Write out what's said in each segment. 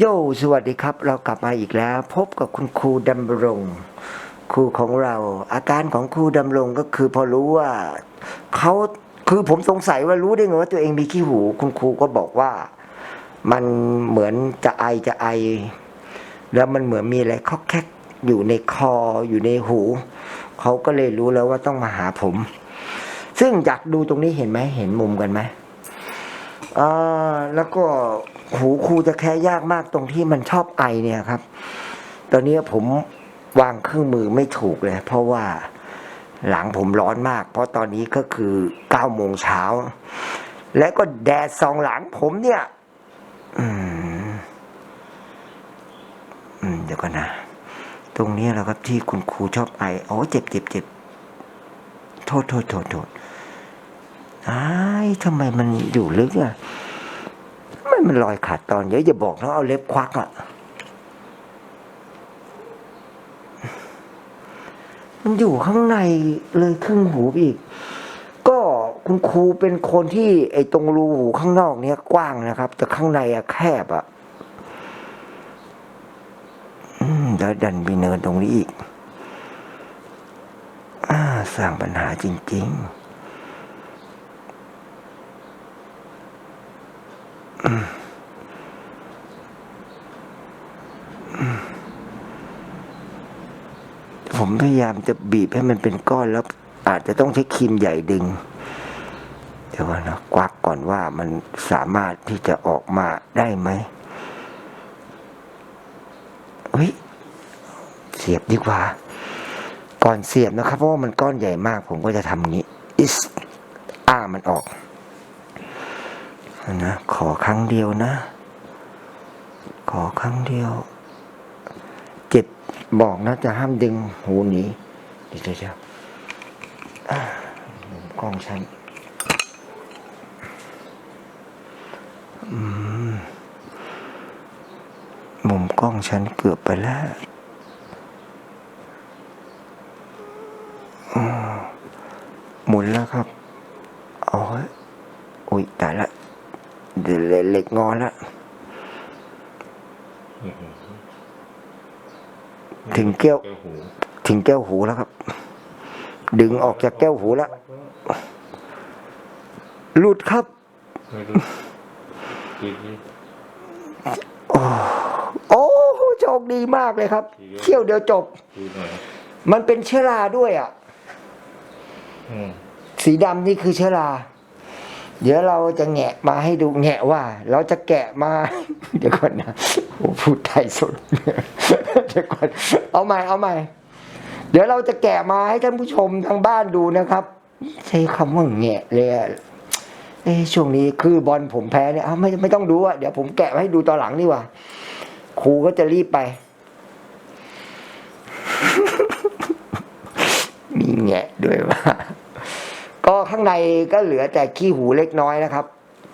โยสวัสดีครับ เรากลับมาอีกแล้ว พบกับคุณครูดำรง ครูของเรา อาการของครูดำรงก็คือพอรู้ว่าเขาคือผมสงสัยว่ารู้ได้ไงว่าตัวเองมีขี้หู คุณครูก็บอกว่า มันเหมือนจะไอจะไอ แล้วมันเหมือนมีอะไรคอกแคกอยู่ในคออยู่ในหู เขาก็เลยรู้แล้วว่าต้องมาหาผม ซึ่งอยากดูตรงนี้เห็นไหมเห็นมุมกันไหม อ่าแล้วก็หูครูจะแค่ยากมากตรงที่มันชอบไอเนี่ยครับ ตอนนี้ผมวางเครื่องมือไม่ถูกเลย เพราะว่าหลังผมร้อนมาก เพราะตอนนี้ก็คือเก้าโมงเช้า และก็แดดสองหลังผมเนี่ย อืมอืมเดี๋ยวก่อนนะ ตรงนี้แหละครับที่คุณครูชอบไอ โอ้เจ็บเจ็บเจ็บโทษโทษโทษโทษ อ้ายทำไมมันอยู่ลึกอะทำไมมันลอยขาดตอนเยอะอย่าบอกนะเอาเล็บควักอะ มันอยู่ข้างในเลยครึ่งหูอีก ก็คุณครูเป็นคนที่ ไอ้ตรงรูหูข้างนอกเนี้ยกว้างนะครับ แต่ข้างในอะแคบอะแล้วดันมีเนินตรงนี้อีก อ่า สร้างปัญหาจริง ๆ ผมพยายามจะบีบให้มันเป็นก้อนแล้ว อาจจะต้องใช้ครีมใหญ่ดึงเดี๋ยวนนะกวักก่อนว่ามันสามารถที่จะออกมาได้ไหมเฮ้ยเสียบดีกว่า ก่อนเสียบนะครับ เพราะว่ามันก้อนใหญ่มาก ผมก็จะทำงี้อิสอ้ามันออก นะขอครั้งเดียวนะ ขอครั้งเดียว เจ็บบอกนะจะห้ามดึงหูหนีเดี๋ยวเดี๋ยวเดี๋ยวอ่ากล้องฉันอืมมุมกล้องฉันเกือบไปแล้วอืมหมุนแล้วครับโอ้ยอุ้ยตายละเดี๋ยวเหล็ก งอแล้วถึงแก้วแก้วหูถึงแก้วหูแล้วครับ ดึงออกจากแก้วหูแล้วหลุดครับไม่รู้กินนี่โอ้โชคดีมากเลยครับ เที่ยวเดียวจบดูหน่อยมันเป็นเชื้อราด้วยอะอืมสีดำนี่คือเชื้อรา เดี๋ยวเราจะแงะมาให้ดูแงะว่า เราจะแกะมา เดี๋ยวก่อนนะโอ้พูดไทยสุดเดี๋ยวก่อนเอาใหม่เอาใหม่ เดี๋ยวเราจะแกะมาให้ท่านผู้ชมทางบ้านดูนะครับ ใช้คำว่าแงะเลยเอ้ช่วงนี้คือบอลผมแพ้เนี่ยเอาไม่ไม่ต้องดูอะเดี๋ยวผมแกะมาให้ดูตอนหลังนี่ว่าครูก็จะรีบไปมีแงะด้วยว่า ก็ข้างในก็เหลือแต่ขี้หูเล็กน้อยนะครับ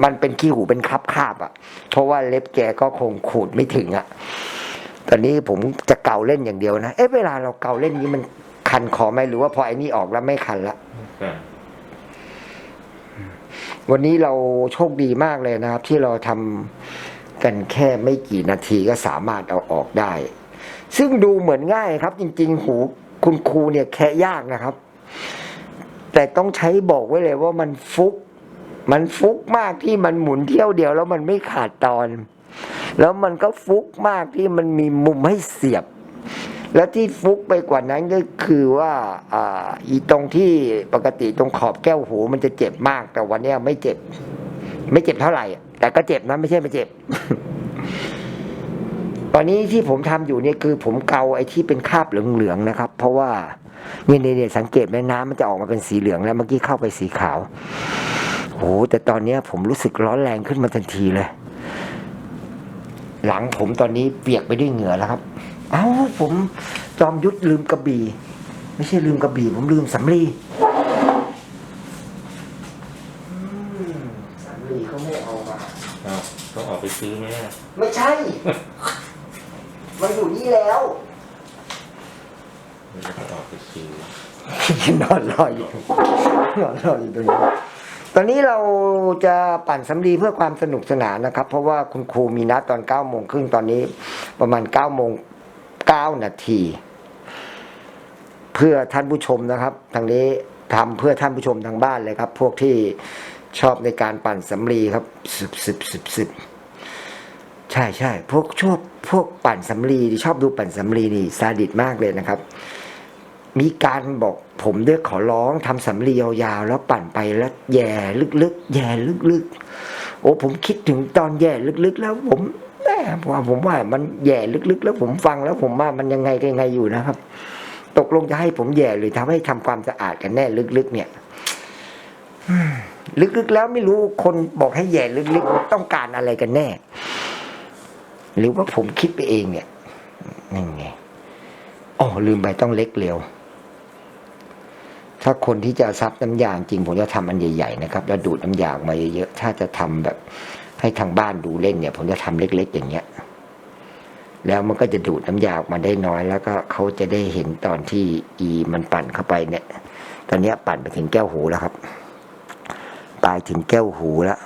มันเป็นขี้หูเป็นคราบคาบๆอะ เพราะว่าเล็บแกก็คงขูดไม่ถึงอะ ตอนนี้ผมจะเกาเล่นอย่างเดียวนะ เอ๊ะเวลาเราเกาเล่นนี้มันคันคอไหมหรือว่าพอไอ้นี่ออกแล้วไม่คันละวันนี้เราโชคดีมากเลยนะครับ ที่เราทำกันแค่ไม่กี่นาทีก็สามารถเอาออกได้ ซึ่งดูเหมือนง่ายครับ จริง ๆ หูคุณครูเนี่ยแค่ยากนะครับ แต่ต้องใช้บอกไว้เลยว่ามันฟุก มันฟุกมากที่มันหมุนเที่ยวเดียวแล้วมันไม่ขาดตอน แล้วมันก็ฟุกมากที่มันมีมุมให้เสียบ แล้วที่ฟุกไปกว่านั้นก็คือว่าอ่าอีตรงที่ปกติตรงขอบแก้วหูมันจะเจ็บมาก แต่วันนี้ไม่เจ็บ ไม่เจ็บเท่าไหร่แต่ก็เจ็บนะไม่ใช่ไม่เจ็บตอนนี้ที่ผมทำอยู่เนี่ยคือผมเกาไอ้ที่เป็นคราบเหลืองๆนะครับ เพราะว่า นี่ยเนี่ยเนี่ยสังเกตไหมน้ำมันจะออกมาเป็นสีเหลืองแล้วเมื่อกี้เข้าไปสีขาวโหแต่ตอนเนี้ยผมรู้สึกร้อนแรงขึ้นมาทันทีเลย หลังผมตอนนี้เปียกไปด้วยเหงื่อแล้วครับ เอ้าผมจอมยุทธลืมกระบี่ ไม่ใช่ลืมกระบี่ ผมลืมสำลีอืมสำลีเขาไม่เอามาเอาต้องออกไปซื้อไหมอะไม่ใช่ มันอยู่นี่แล้ว ไม่ได้ต้องออกไปซื้อนอนรออยู่นอนรออยู่ตรงนี้ตอนนี้เราจะปั่นสำลีเพื่อความสนุกสนานนะครับ เพราะว่าคุณครูมีนัดตอน9โมงครึ่งตอนนี้ ประมาณ9โมง9นาทีเพื่อท่านผู้ชมนะครับ ทางนี้ทำเพื่อท่านผู้ชมทางบ้านเลยครับ พวกที่ชอบในการปั่นสำลีครับสิบสิบสิบสิบใช่ใช่พวกชอบพวกปั่นสำลีที่ชอบดูปั่นสำลีนี่ซาดิสมากเลยนะครับ มีการบอกผมด้วยขอร้องทำสำลียาวๆแล้วปั่นไปแล้วแย่ลึกๆแย่ลึกๆ โอ้ผมคิดถึงตอนแย่ลึกๆ แล้วผมแม่ว่าผมว่ามันแย่ลึกๆ แล้วผมฟังแล้วผมว่ามันยังไงยังไงอยู่นะครับ ตกลงจะให้ผมแย่หรือทำให้ทำความสะอาดกันแน่ลึกๆ เนี่ยลึกๆแล้วไม่รู้คนบอกให้แย่ลึกๆ ต้องการอะไรกันแน่ หรือว่าผมคิดไปเองเนี่ยนี่นไงอ๋อลืมไปต้องเล็กเร็ว ถ้าคนที่จะซับน้ำยางจริงผมจะทำอันใหญ่ๆนะครับแล้วดูดน้ำยางมาเยอะๆถ้าจะทำแบบให้ทางบ้านดูเล่นเนี่ย ผมจะทำเล็ก ๆ อย่างเงี้ย แล้วมันก็จะดูดน้ำยาออกมาได้น้อย แล้วก็เขาจะได้เห็นตอนที่อีมันปั่นเข้าไปเนี่ย ตอนเนี้ยปั่นไปถึงแก้วหูแล้วครับปลายถึงแก้วหูแล้ว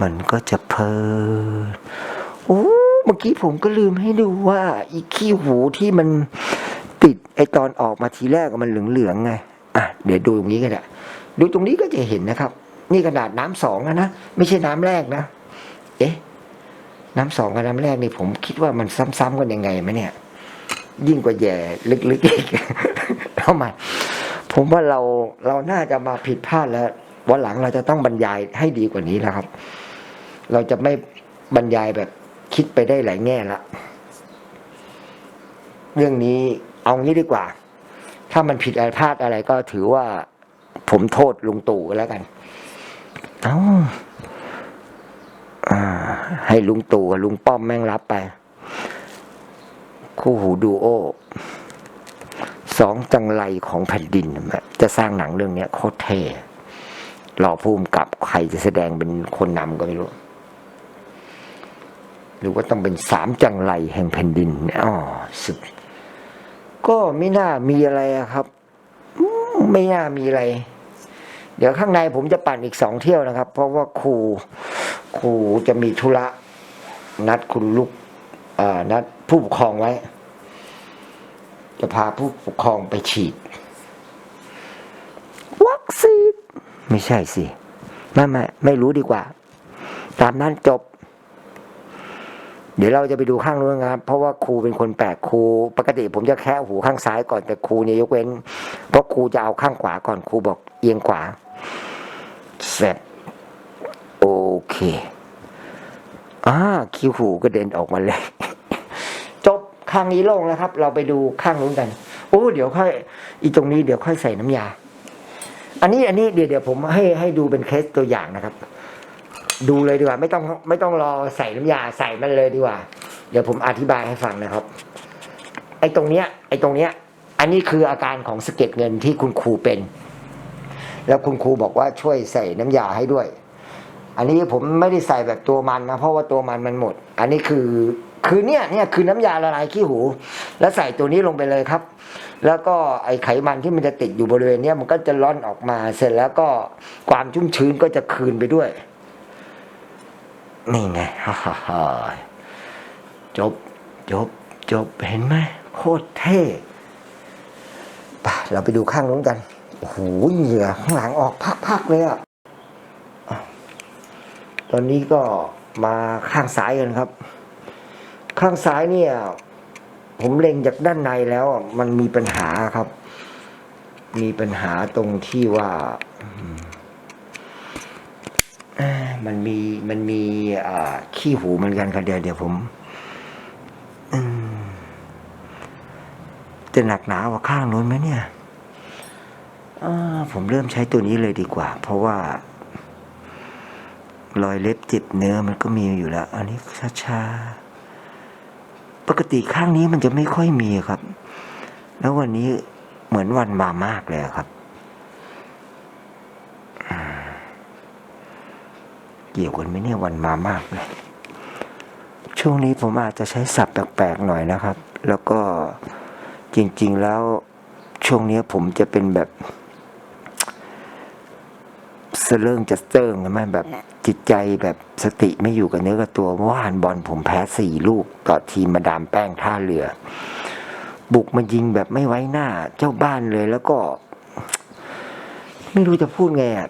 มันก็จะเพลินโอ้เมื่อกี้ผมก็ลืมให้ดูว่าอีขี้หูที่มัน ติดไอตอนออกมาทีแรกมันเหลืองๆไงอะเดี๋ยวดูตรงนี้ก็ได้ดูตรงนี้ก็จะเห็นนะครับ นี่ขนาดน้ำสองแล้วนะไม่ใช่น้ำแรกนะ เอ๊ะน้ำสองกับน้ำแรกนี่ผมคิดว่ามันซ้ำๆกันยังไงไหมเนี่ย ยิ่งกว่าแย่ลึกๆอีกทำไมผมว่าเราเราน่าจะมาผิดพลาดแล้ววันหลังเราจะต้องบรรยายให้ดีกว่านี้แล้วครับ เราจะไม่บรรยายแบบคิดไปได้หลายแง่ละ เรื่องนี้ เอางี้ดีกว่า ถ้ามันผิดอะไรพลาดอะไรก็ถือว่าผมโทษลุงตู่ก็แล้วกัน เอาอ่าให้ลุงตู่กับลุงป้อมแม่งรับไป คู่หูดูโอสองจังไรของแผ่นดิน จะสร้างหนังเรื่องนี้โคตรเท่รอภูมิกับใครจะแสดงเป็นคนนำก็ไม่รู้ หรือว่าต้องเป็นสามจังไรแห่งแผ่นดินอ๋อสุด ก็ไม่น่ามีอะไรครับ ไม่น่ามีอะไร เดี๋ยวข้างในผมจะปั่นอีกสองเที่ยวนะครับ เพราะว่าครูครูจะมีธุระ นัดคุณลูกนัดผู้ปกครองไว้ จะพาผู้ปกครองไปฉีด วัคซีน ไม่ใช่สิไม่ไม่ไม่รู้ดีกว่า ตามนั้นจบ เดี๋ยวเราจะไปดูข้างนู้นครับ เพราะว่าครูเป็นคนแปลกครู ปกติผมจะแค่หูข้างซ้ายก่อนแต่ครูเนี่ยยกเว้น เพราะครูจะเอาข้างขวาก่อนครูบอกเอียงขวา เสร็จ โอเคอ่าคิวหูก็เด็นออกมาเลย จบข้างนี้โล่งแล้วครับ เราไปดูข้างนู้นกัน โอ้เดี๋ยวค่อย อีตรงนี้เดี๋ยวค่อยใส่น้ำยา อันนี้อันนี้เดี๋ยวเดี๋ยวผมให้ให้ดูเป็นเคสตัวอย่างนะครับ ดูเลยดีกว่า ไม่ต้องไม่ต้องรอใส่น้ำยาใส่มันเลยดีกว่า เดี๋ยวผมอธิบายให้ฟังนะครับ ไอ้ตรงเนี้ย ไอ้ตรงเนี้ย อันนี้คืออาการของสะเก็ดเงินที่คุณครูเป็น แล้วคุณครูบอกว่าช่วยใส่น้ำยาให้ด้วย อันนี้ผมไม่ได้ใส่แบบตัวมันนะเพราะว่าตัวมันมันหมด อันนี้คือคือเนี่ยเนี่ยคือน้ำยาละลายขี้หู แล้วใส่ตัวนี้ลงไปเลยครับ แล้วก็ไอ้ไขมันที่มันจะติดอยู่บริเวณเนี้ยมันก็จะล่อนออกมาเสร็จแล้วก็ความชุ่มชื้นก็จะคืนไปด้วย นี่ไงฮ่าฮ่าฮ่าจบ จบ จบ เห็นไหมโคตรเท่ไปเราไปดูข้างนู้นกัน โอ้โห เหงื่อข้างหลังออกพักๆเลยอะอะตอนนี้ก็มาข้างซ้ายกันครับ ข้างซ้ายเนี่ย ผมเล็งจากด้านในแล้วมันมีปัญหาครับ มีปัญหาตรงที่ว่า มันมีมันมีขี้หูเหมือนกันครับเดี๋ยวเดี๋ยวผมจะหนักหนากว่าข้างนู้นไหมเนี่ยผมเริ่มใช้ตัวนี้เลยดีกว่า เพราะว่า รอยเล็บจิบเนื้อมันก็มีอยู่แล้ว อันนี้ช้าๆปกติข้างนี้มันจะไม่ค่อยมีครับ แล้ววันนี้เหมือนวันมามากเลยครับอืม เกี่ยวกันไหมเนี่ยวันมามากเลยช่วงนี้ผมอาจจะใช้ศัพท์แปลกๆหน่อยนะครับ แล้วก็จริง ๆแล้วช่วงนี้ผมจะเป็นแบบสะเริงจะเจิงกันไหมแบบจิตใจแบบสติไม่อยู่กับเนื้อกับตัวเมื่อวานบอลผมแพ้สี่ลูก ต่อทีมมาดามแป้งท่าเรือ บุกมายิงแบบไม่ไว้หน้าเจ้าบ้านเลยแล้วก็ ไม่รู้จะพูดไงอะ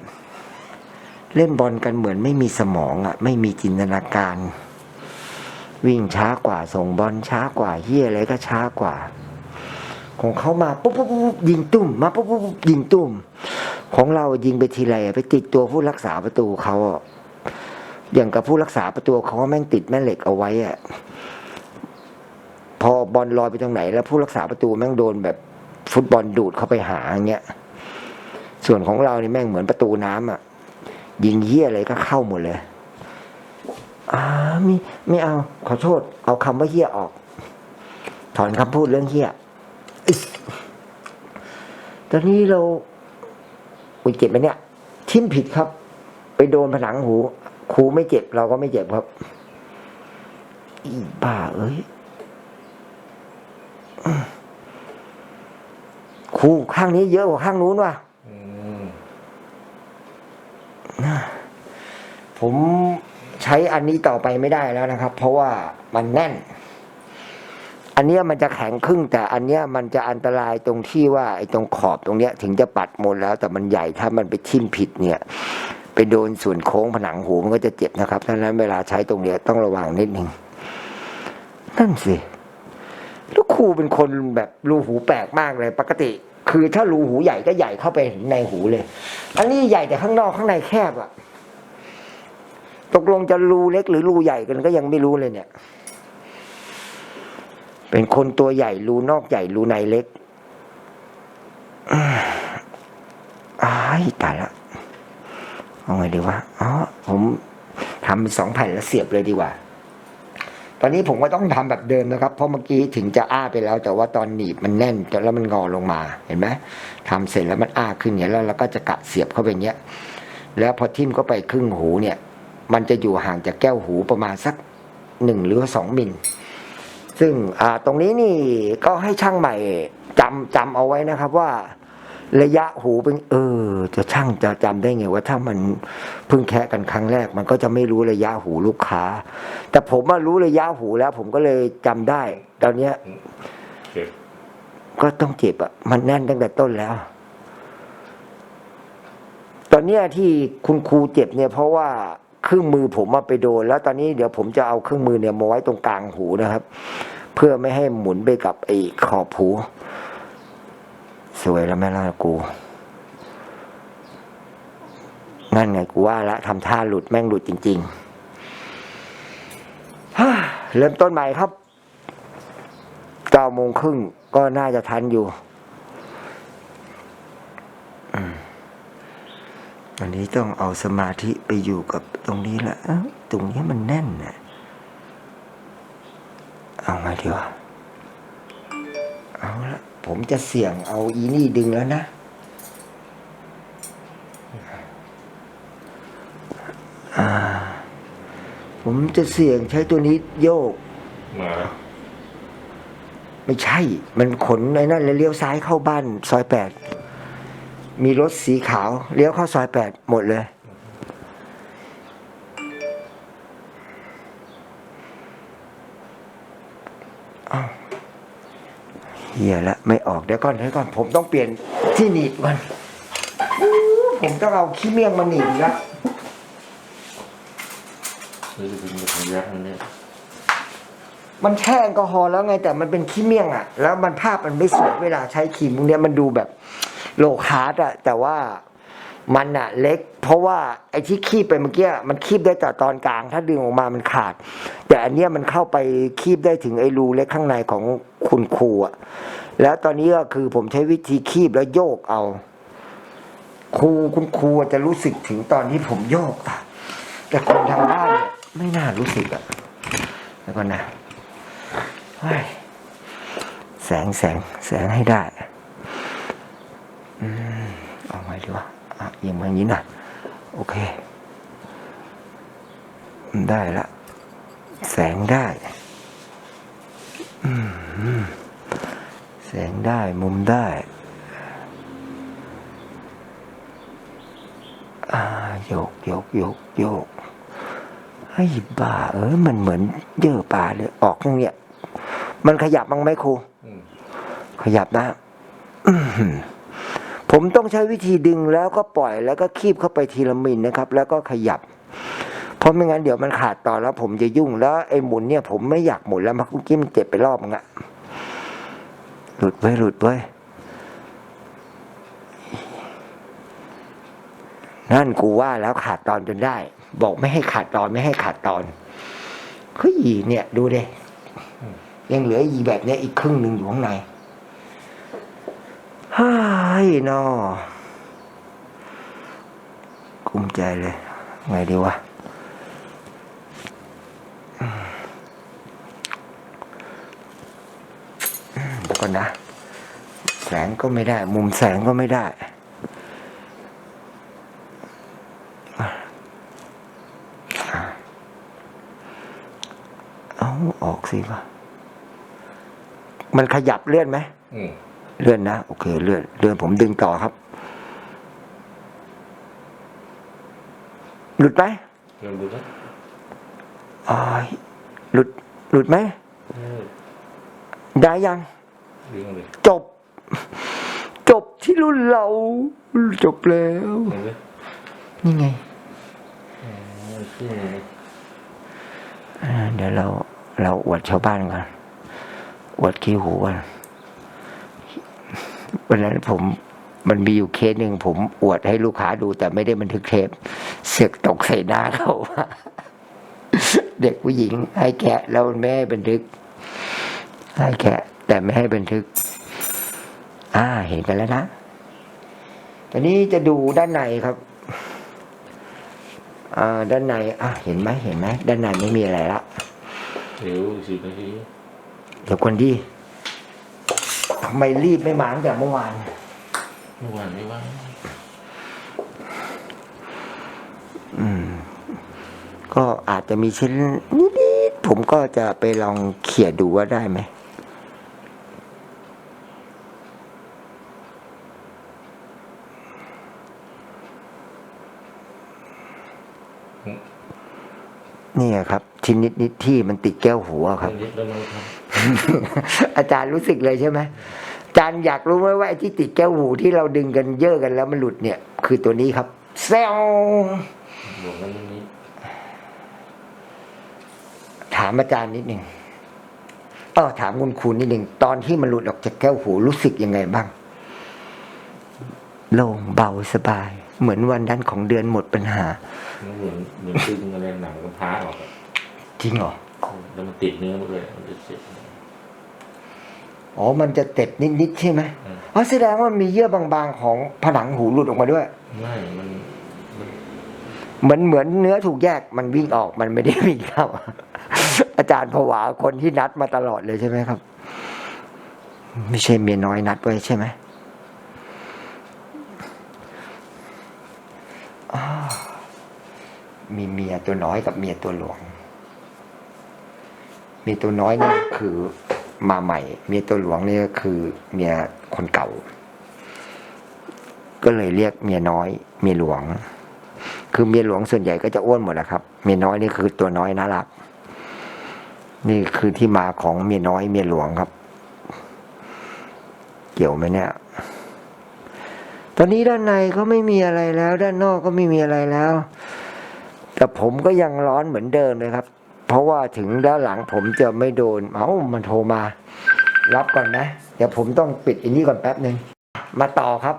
เล่นบอลกันเหมือนไม่มีสมองอะ ไม่มีจินตนาการ วิ่งช้ากว่าส่งบอลช้ากว่าเฮียอะไรก็ช้ากว่า ของเขามาปุ๊บปุ๊บปุ๊บยิงตุ้ม มาปุ๊บปุ๊บปุ๊บยิงตุ้ม ของเรายิงไปทีไรไปติดตัวผู้รักษาประตูเขาอย่างกับผู้รักษาประตูเขาแม่งติดแม่เหล็กเอาไว้อะพอบอลลอยไปตรงไหน แล้วผู้รักษาประตูแม่งโดนแบบฟุตบอลดูดเข้าไปหาอย่างเงี้ยส่วนของเรานี่แม่งเหมือนประตูน้ำอะ ยิงเหี้ยอะไรก็เข้าหมดเลยอ่าม่ไม่เอา ขอโทษ เอาคำว่าเหี้ยออก ถอนคำพูดเรื่องเหี้ยอตอนนี้เราอุ้ยเจ็บไหมเนี่ย ทิ่มผิดครับ ไปโดนผนังหูครูไม่เจ็บเราก็ไม่เจ็บครับ อีบ้าเอ้ยครูข้างนี้เยอะกว่าข้างนู้นว่ะ อืม ผมใช้อันนี้ต่อไปไม่ได้แล้วนะครับ เพราะว่ามันแน่น อันเนี้ยมันจะแข็งครึ่ง แต่อันเนี้ยมันจะอันตรายตรงที่ว่าไอ้ตรงขอบตรงเนี้ย ถึงจะปัดหมดแล้ว แต่มันใหญ่ถ้ามันไปทิ่มผิดเนี่ย ไปโดนส่วนโค้งผนังหูมันก็จะเจ็บนะครับดังนั้นเวลาใช้ตรงเนี้ยต้องระวังนิดนึงนั่นสิแล้วครูเป็นคนแบบรูหูแปลกมากเลย ปกติ คือถ้ารูหูใหญ่ก็ใหญ่เข้าไปในหูเลย อันนี้ใหญ่แต่ข้างนอกข้างในแคบอะ ตกลงจะรูเล็กหรือรูใหญ่กันก็ยังไม่รู้เลยเนี่ย เป็นคนตัวใหญ่รูนอกใหญ่รูในเล็กอ้ายตายละเอาไงดีวะอ๋อผมทำเป็นสองแผ่นแล้วเสียบเลยดีกว่า ตอนนี้ผมก็ต้องทำแบบเดิมนะครับ เพราะเมื่อกี้ถึงจะอ้าไปแล้ว แต่ว่าตอนหนีบมันแน่นจนแล้วมันงอลงมา เห็นไหมทำเสร็จแล้วมันอ้าขึ้นเนี่ยแล้วเราก็จะกะเสียบเข้าไปเงี้ย แล้วพอทิ่มเข้าไปครึ่งหูเนี่ย มันจะอยู่ห่างจากแก้วหูประมาณสักหนึ่งหรือสองมิล ซึ่งอ่าตรงนี้นี่ก็ให้ช่างใหม่จำจำเอาไว้นะครับว่าระยะหูเป็นเออ จะช่างจะจำได้ไงว่าถ้ามันเพิ่งแคะกันครั้งแรก มันก็จะไม่รู้ระยะหูลูกค้า แต่ผมมารู้ระยะหูแล้ว ผมก็เลยจำได้ ตอนเนี้ยเจ็บก็ต้องเจ็บอะ มันแน่นตั้งแต่ต้นแล้ว ตอนเนี้ยที่คุณครูเจ็บเนี่ยเพราะว่า เครื่องมือผมมาไปโดน แล้วตอนนี้เดี๋ยวผมจะเอาเครื่องมือเนี่ยมาไว้ตรงกลางหูนะครับ เพื่อไม่ให้หมุนไปกับไอ้ขอบหู สวยแล้วแม่ล่ะกูนั่นไงกูว่าละทำท่าหลุดแม่งหลุดจริงๆเริ่มต้นใหม่ครับเก้าโมงครึ่งก็น่าจะทันอยู่อืม อันนี้ต้องเอาสมาธิไปอยู่กับตรงนี้แหละเอ้าตรงนี้มันแน่นนะเอาไงดีวะเอาละผมจะเสี่ยงเอาอีนี่ดึงแล้วนะอ่าผมจะเสี่ยงใช้ตัวนี้โยก มา ไม่ใช่ มันขนในนั่นแล้วเลี้ยวซ้ายเข้าบ้านซอยแปด มีรถสีขาว เลี้ยวเข้าซอยแปดหมดเลยอ้าวเฮียละไม่ออกเดี๋ยวก่อนเดี๋ยวก่อน ผมต้องเปลี่ยนที่หนีบก่อนอู้ผมต้องเอาขี้เมี่ยงมาหนีบอีกแล้วนี่จะเป็นมือของยักษ์นะเนี่ยมันแช่แอลกอฮอล์แล้วไงแต่มันเป็นขี้เมี่ยงอะแล้วมันภาพมันไม่สวยเวลาใช้ครีมพวกเนี้ยมันดูแบบ โลคาร์ดอะแต่ว่ามันอะเล็ก เพราะว่าไอ้ที่คีบไปเมื่อกี้มันคีบได้แต่ตอนกลาง ถ้าดึงออกมามันขาด แต่อันเนี้ยมันเข้าไปคีบได้ถึงไอ้รูเล็กข้างในของคุณครูอะแล้วตอนนี้ก็คือผมใช้วิธีคีบแล้วโยกเอา ครูคุณครูจะรู้สึกถึงตอนที่ผมโยกอะแต่คนทางบ้านเนี่ยไม่น่ารู้สึกอะแล้วก็นะแสงแสงแสงให้ได้ เอาไงดีวะอะเอียงมาอย่างนี้หน่อยโอเค ได้ละ แสงได้อืมแสงได้มุมได้อ่าโยกโยกโยกโยกไอ้บ้าเออมันเหมือนเยื่อปลาเลยออกตรงเนี้ย มันขยับบ้างไหมครูอืมขยับนะอื้อหือ ผมต้องใช้วิธีดึงแล้วก็ปล่อยแล้วก็คีบเข้าไปทีละมิลนะครับ แล้วก็ขยับ เพราะไม่งั้นเดี๋ยวมันขาดต่อแล้วผมจะยุ่งแล้วไอ้หมุนเนี่ยผมไม่อยากหมุนแล้วมื่อกี้มันเจ็บไปรอบงะหลุดไว้หลุดไว้นั่นกูว่าแล้วขาดตอนจนได้ บอกไม่ให้ขาดตอนไม่ให้ขาดตอนเฮ้ยเนี่ย ดูเดิยังเหลืออีแบบเนี้ยอีกครึ่งหนึ่งอยู่ข้างใน เฮ้ยนอกุ้มใจเลย ไงดีวะเดี๋ยวก่อนนะ แสงก็ไม่ได้ มุมแสงก็ไม่ได้ เอาออกสิวะมันขยับเลื่อนไหมอืม เลื่อนนะ โอเค เลื่อนเลื่อนผมดึงต่อครับ หลุดไหมลองดูนะอ้ายหลุด หลุดไหมเออได้ยัง ดึงเลยจบ จบที่รุ่นเรา จบแล้ว เห็นไหมนี่ไงอ๋อขึ้นเลยอ่าเดี๋ยวเรา เราอวดชาวบ้านก่อนอวดขี้หูก่อน วันนั้นผมมันมีอยู่เคสหนึ่งผมอวดให้ลูกค้าดู แต่ไม่ได้บันทึกเทปเสือกตกใส่หน้าเขาเด็กผู้หญิง ให้แกะแล้วไม่ให้บันทึก ให้แกะ แต่ไม่ให้บันทึก อ่า เห็นกันแล้วนะตอนนี้จะดูด้านในครับอ่าด้านใน อะ เห็นไหมเห็นไหมด้านในไม่มีอะไรละเดี๋ยวสิบนาทีเดี๋ยวคนดี ทำไมรีบไม่มาตั้งแต่เมื่อวาน เมื่อวานไม่ว่างอืม ก็อาจจะมีชิ้นนิดๆผมก็จะไปลองเขี่ยดูว่าได้ไหมนี่ไงครับชิ้นนิดๆที่มันติดแก้วหัวครับนิดแล้วน้องทอาจารย์รู้สึกเลยใช่ไหมอา จารย์อยากรู้ไหมว่าไอ้ที่ติดแก้วหูที่เราดึงกันเยอะกันแล้วมันหลุดเนี่ย คือตัวนี้ครับแซวำบวกนั้นนิดนี้ ถามอาจารย์นิดหนึ่งเออถามคุณครูนิดหนึ่งตอนที่มันหลุดออกจากแก้วหูรู้สึกยังไงบ้าง โล่งเบาสบาย เหมือนวันนั้นของเดือนหมดปัญหามันเหมือนเหมือนดึงอะไรหนังมันพาออกอะจริงเหรอ แล้วมันติดเนื้อหมดเลยมันจะเจ็บ อ๋อ มันจะเต็บนิดๆใช่ไหมอืมอ๋อแสดงว่ามีเยื่อบางๆของผนังหูหลุดออกมาด้วย ไม่มันมันเหมือนเหมือนเนื้อถูกแยกมันวิ่งออกมันไม่ได้วิ่งเข้าอาจารย์ผวาคนที่นัดมาตลอดเลยใช่ไหมครับ ไม่ใช่เมียน้อยนัดไว้ใช่ไหมอ้าวมีเมียตัวน้อยกับเมียตัวหลวงเมียตัวน้อยนี่คือ มาใหม่ เมียตัวหลวงนี่ก็คือเมียคนเก่า ก็เลยเรียกเมียน้อย เมียหลวง คือเมียหลวงส่วนใหญ่ก็จะอ้วนหมดนะครับ เมียน้อยนี่คือตัวน้อยน่ารัก นี่คือที่มาของเมียน้อยเมียหลวงครับ เกี่ยวไหมเนี่ย ตอนนี้ด้านในก็ไม่มีอะไรแล้ว ด้านนอกก็ไม่มีอะไรแล้ว แต่ผมก็ยังร้อนเหมือนเดิมเลยครับ เพราะว่าถึงด้านหลังผมจะไม่โดน เอ้ามันโทรมา รับก่อนนะ เดี๋ยวผมต้องปิดอันนี้ก่อนแป๊บหนึ่งมาต่อครับ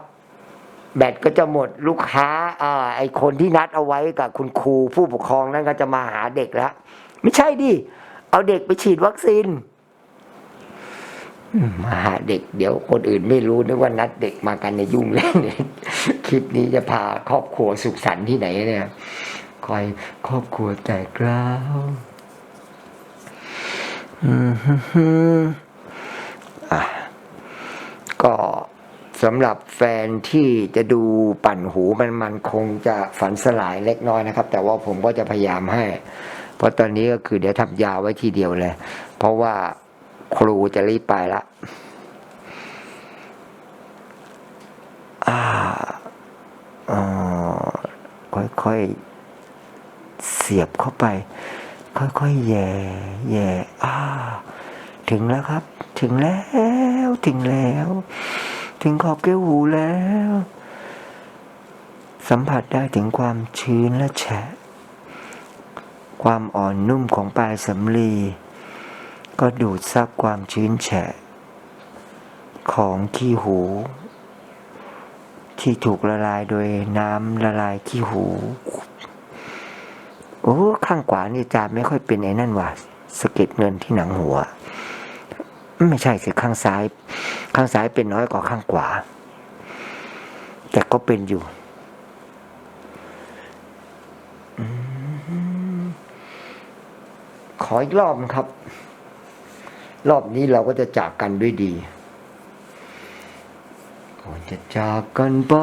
แบตก็จะหมดลูกค้าอ่าไอคนที่นัดเอาไว้กับคุณครูผู้ปกครองนั่นก็จะมาหาเด็กแล้วไม่ใช่ดิเอาเด็กไปฉีดวัคซีนมาหาเด็ก เดี๋ยวคนอื่นไม่รู้นึกว่านัดเด็กมากันในยุ่งแล้วเนี่ยคลิปนี้จะพาครอบครัวสุขสันต์ที่ไหนเนี่ยคอยครอบครัวแตกกร้าว อืมฮึฮึอะก็สำหรับแฟนที่จะดูปั่นหูมันมันคงจะฝันสลายเล็กน้อยนะครับ แต่ว่าผมก็จะพยายามให้ เพราะตอนนี้ก็คือเดี๋ยวทำยาวไว้ทีเดียวเลย เพราะว่าครูจะรีบไปละอ่าอ่าค่อยๆ เสียบเข้าไป ค่อยๆแย่แย่อ่าถึงแล้วครับ ถึงแล้ว ถึงแล้ว ถึงขอบแก้วหูแล้ว สัมผัสได้ถึงความชื้นและแฉะ ความอ่อนนุ่มของปลายสำลี ก็ดูดซับความชื้นแฉะ ของขี้หู ที่ถูกละลายโดยน้ำละลายขี้หู โอ้ข้างขวานี่จาไม่ค่อยเป็นไอ้นั่นว่ะสะเก็ดเงินที่หนังหัว ไม่ใช่สิข้างซ้าย ข้างซ้ายเป็นน้อยกว่าข้างขวา แต่ก็เป็นอยู่ขออีกรอบครับ รอบนี้เราก็จะจากกันด้วยดีก่อนจะจากกันไป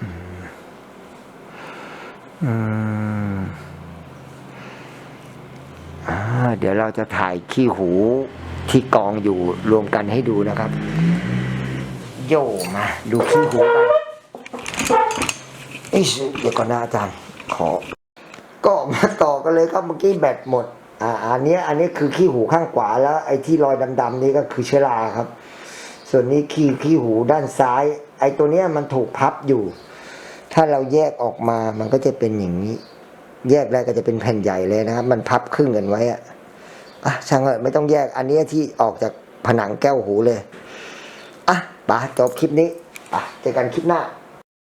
อืมอ่า เดี๋ยวเราจะถ่ายขี้หูที่กองอยู่รวมกันให้ดูนะครับ โยมาดูขี้หูกันเอ้ยเดี๋ยวก่อนนะอาจารย์ ขอ ก็มาต่อกันเลยครับเมื่อกี้แบตหมด อ่า อันนี้อันนี้คือขี้หูข้างขวาแล้ว ไอ้ที่รอยดำๆนี่ก็คือเชื้อราครับ ส่วนนี้ขี้ขี้หูด้านซ้าย ไอ้ตัวเนี้ยมันถูกพับอยู่ ถ้าเราแยกออกมามันก็จะเป็นอย่างนี้ แยกได้ก็จะเป็นแผ่นใหญ่เลยนะครับ มันพับครึ่งกันไว้อะอะช่างเถอะไม่ต้องแยกอันนี้ที่ออกจากผนังแก้วหูเลยอะปาจบคลิปนี้อะเจอกันคลิปหน้า